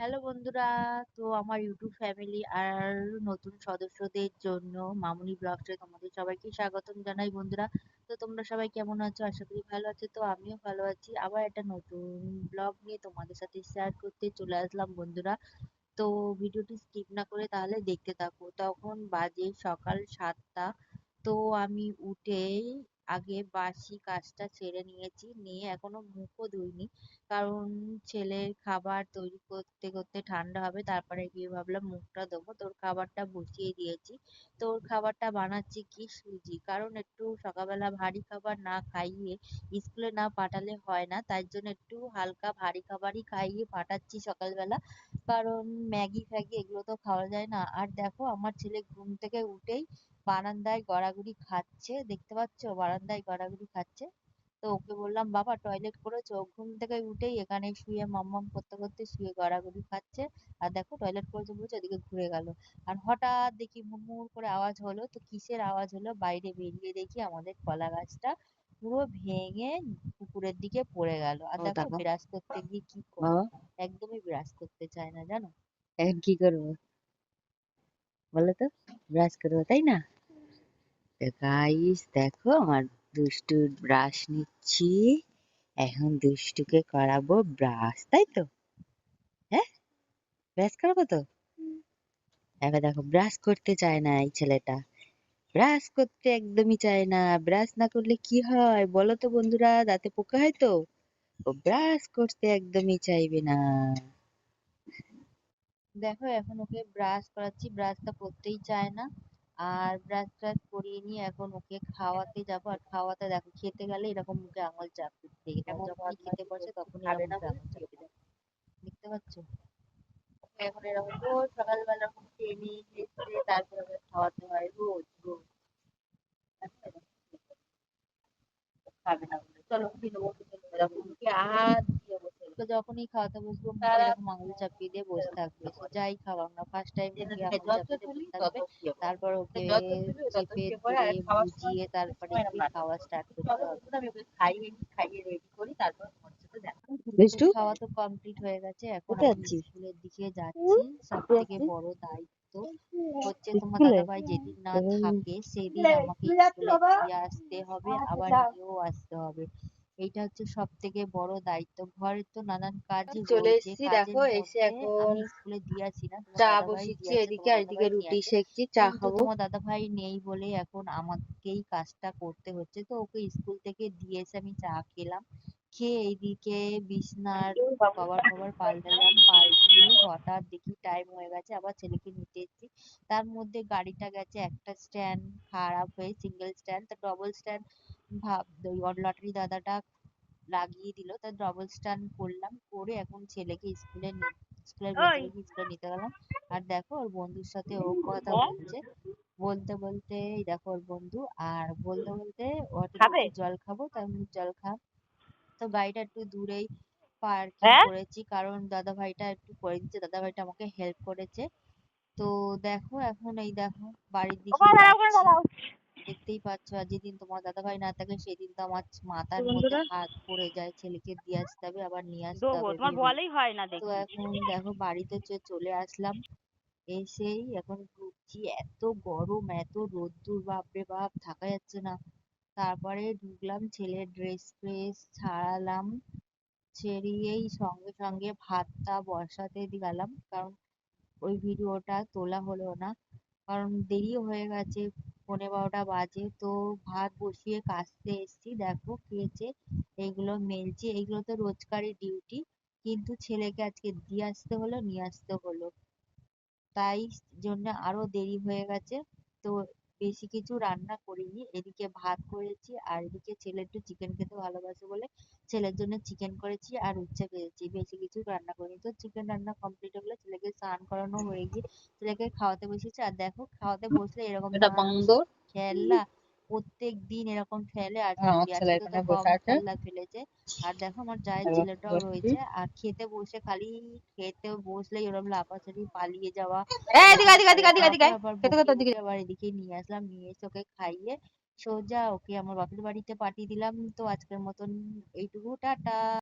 Hello বন্ধুরা, তো আমার ইউটিউব ফ্যামিলি আর নতুন সদস্যদের জন্য মামুনি ব্লগসে তোমাদের সবাইকে স্বাগতম জানাই বন্ধুরা। তো তোমরা সবাই কেমন আছো? আশা করি ভালো আছো। তো আমিও ভালো আছি। আবার একটা নতুন ব্লগ নিয়ে তোমাদের সাথে শেয়ার করতে চলে আসলাম বন্ধুরা। তো ভিডিওটি স্কিপ না করে তাহলে দেখতে থাকো। তখন বাজে সকাল সাতটা। তো আমি উঠেই আগে বাসি কাজটা সেরে নিয়েছি। নিয়ে এখনও মুখও ধুইনি। কারণ ছেলের খাবার তৈরি করতে করতে ঠান্ডা হবে। তারপরে গিয়ে ভাবলাম মুখটা ধোবো। তোর খাবারটা বসিয়ে দিয়েছি। তো ওর খাবারটা বানাচ্ছি কি সুজি? কারণ একটু সকালবেলা ভারী খাবার না খাইয়ে স্কুলে না পাঠালে হয় না। তাই জন্য একটু হালকা ভারী খাবারই খাইয়ে পাঠাচ্ছি সকালবেলা। কারণ ম্যাগি ফ্যাগি এগুলো তো খাওয়া যায় না। আর দেখো, আমার ছেলে ঘুম থেকে উঠেই বারান্দায় গড়াগড়ি খাচ্ছে। দেখতে পাচ্ছ? বারান্দায় গড়াগড়ি খাচ্ছে। তো ওকে বললাম বাবা টয়লেট করেছ ও ঘুম থেকে উঠেই এখানে শুয়ে মাম্মাম করতে করতে শুয়ে গড়াগড়ি খাচ্ছে। আর দেখো টয়লেট করেছে বলছে ওদিকে ঘুরে গেল। আর হঠাৎ দেখি মুড়মুড় করে আওয়াজ হলো তো কিসের আওয়াজ হলো? বাইরে বেরিয়ে দেখি আমাদের কলা গাছটা পুরো ভেঙে পুকুরের দিকে পড়ে গেল। আর দেখো। বিরাজ করতে গিয়ে কি একদমই বিরাজ করতে চায় না জানো? এখন কি করব? বলো তো ব্রাশ করব তাই না? গাইস দেখো আমার দুষ্টু ব্রাশ নিচ্ছি। এখন দুষ্টুকে করাবো ব্রাশ, তাই তো? হ্যাঁ? ব্রাশ করাবো তো? এবার দেখো, ব্রাশ করতে চায় না এই ছেলেটা। ব্রাশ করতে একদমই চায় না। ব্রাশ না করলে কি হয়? বলো তো বন্ধুরা, দাঁতে পোকা হয় তো? ও ব্রাশ করতে একদমই চাইবে না। দেখো, এখন ওকে ব্রাশ করাচ্ছি। ব্রাশটা করতেই চায় না। আর ব্রাশ ট্রাশ করিয়ে নিয়ে এখন ওকে খাওয়াতে যাব। আর খাওয়াতে দেখো খেতে গেলে এরকম মুখে আঙুল চাপ দিতে এমন যখনই খেতে বসে তখনই আঙুল চাপ দেয় দেখতে পাচ্ছ? এখন এরকম রোজ সকালবেলা এরকম টেনে হেসে তারপরে ওকে খাওয়াতে হয় রোজ রোজ। খাবে না বলে। চলো দিন মুখে হাত তো যখনই খাওয়াতে বসবো মুখে এরকম আঙুল চাপিয়ে দিয়ে বসে থাকবে। সে যাই খাওয়াও না ফার্স্ট টাইম মুখে আঙুল চাপিয়ে দিয়ে বসে থাকবে তারপর ওকে চেপে ধরে বুঝিয়ে তারপরে গিয়ে খাওয়া স্টার্ট করতে হবে। খাইয়ে খাইয়ে রেডি করি তারপর দুষ্টু খাওয়া তো কমপ্লিট হয়ে গেছে এখন? স্কুলের দিকে যাচ্ছি। সব থেকে বড় দায়িত্ব হচ্ছে তোমার? দাদাভাই যেদিন না থাকে সেদিন আমাকে স্কুলে দিয়ে আসতে হবে আবার নিয়েও আসতে হবে। এইটা হচ্ছে সব থেকে বড় দায়িত্ব। ঘরের তো নানান কাজ চলে এসেছি, দেখো, এসে এখন স্কুলে দিয়ে আসি না চা বসিয়েছি এদিকে আর এদিকে রুটি সেকছি চা খাব। তোমার দাদাভাই নেই বলে এখন আমাকেই কাজটা করতে হচ্ছে। তো ওকে স্কুল থেকে দিয়ে এসে আমি চা খেলাম। খেয়ে এইদিকে বিছনার কভার ফভার পাল্টালাম পাল্টিয়ে হঠাৎ দেখি টাইম হয়ে গেছে আবার ছেলেকে নিতে এসেছি। তার মধ্যে গাড়িটা গেছে একটা স্ট্যান্ড খারাপ হয়ে সিঙ্গেল স্ট্যান্ড তো ডবল স্ট্যান্ড ভাব লটারি দাদাটা লাগিয়ে দিল তা ডবল স্ট্যান্ড করলাম করে এখন ছেলেকে স্কুলে স্কুলের ভেতরে স্কুলে নিতে গেলাম। আর দেখো ওর বন্ধুর সাথে ও কথা বলছে। বলতে বলতে এই দেখো ওর বন্ধু আর বলতে বলতে জল খাব তাই আমি জল খা। তো গাড়িটা একটু দূরেই পার্কিং করেছি কারণ দাদা ভাইটা একটু করে দিচ্ছে দাদা ভাইটা আমাকে হেল্প করেছে। তো দেখো এখন এই দেখো বাড়ির দিকে দেখতেই পাচ্ছ আর যেদিন তোমার দাদা ভাই না থাকে সেদিন তো আমার মাথার মধ্যে হাত পড়ে যায় ছেলেকে দিয়ে আসতে হবে আবার নিয়ে আসতে হবে তোমার বলেই হয় না তো এখন দেখো বাড়িতে চলে আসলাম এসেই এখন ঢুকছি এত গরম এত রোদ্দুর বাপরে বাপ থাকা যাচ্ছে না। তারপরে ঢুকলাম ছেলের ড্রেস ফ্রেস ছাড়ালাম ছেড়িয়েই সঙ্গে সঙ্গে ভাতটা বসাতে গেলাম কারণ ওই ভিডিওটা তোলা হলো না কারণ দেরি হয়ে গেছে পৌনে বারোটা বাজে। তো ভাত বসিয়ে কাচতে এসছি। দেখো খেয়েছে এইগুলো মেলছি। এইগুলো তো রোজকারই ডিউটি কিন্তু ছেলেকে আজকে দিয়ে আসতে হলো, নিয়ে আসতে হলো। তাই জন্য আরও দেরি হয়ে গেছে। তো বেশি কিছু রান্না করিনি। এদিকে ভাত করেছি আর এদিকে ছেলে একটু চিকেন খেতে ভালোবাসে বলে ছেলের জন্য চিকেন করেছি আর উচ্ছে ভেজেছি বেশি কিছু রান্না করিনি। তো চিকেন রান্না কমপ্লিট গেলে ছেলেকে স্নান করানো হয়ে গিয়ে ছেলেকে খাওয়াতে বসেছি। আর দেখো খাওয়াতে বসলে এরকম খেলনা প্রত্যেক দিন এরকম ফেলে আর হ্যাঁ, ফেলেছে আর দেখো আমার জায়ের ছেলেটাও রয়েছে আর খেতে বসে খালি খেতে বসলেই ওরকম লাফাছাড়ি পালিয়ে যাওয়া। আবার এদিকে নিয়ে আসলাম নিয়ে এসে ওকে খাইয়ে সোজা ওকে আমার বাপের বাড়িতে পাঠিয়ে দিলাম। তো আজকের মতন এইটুকু টাটা।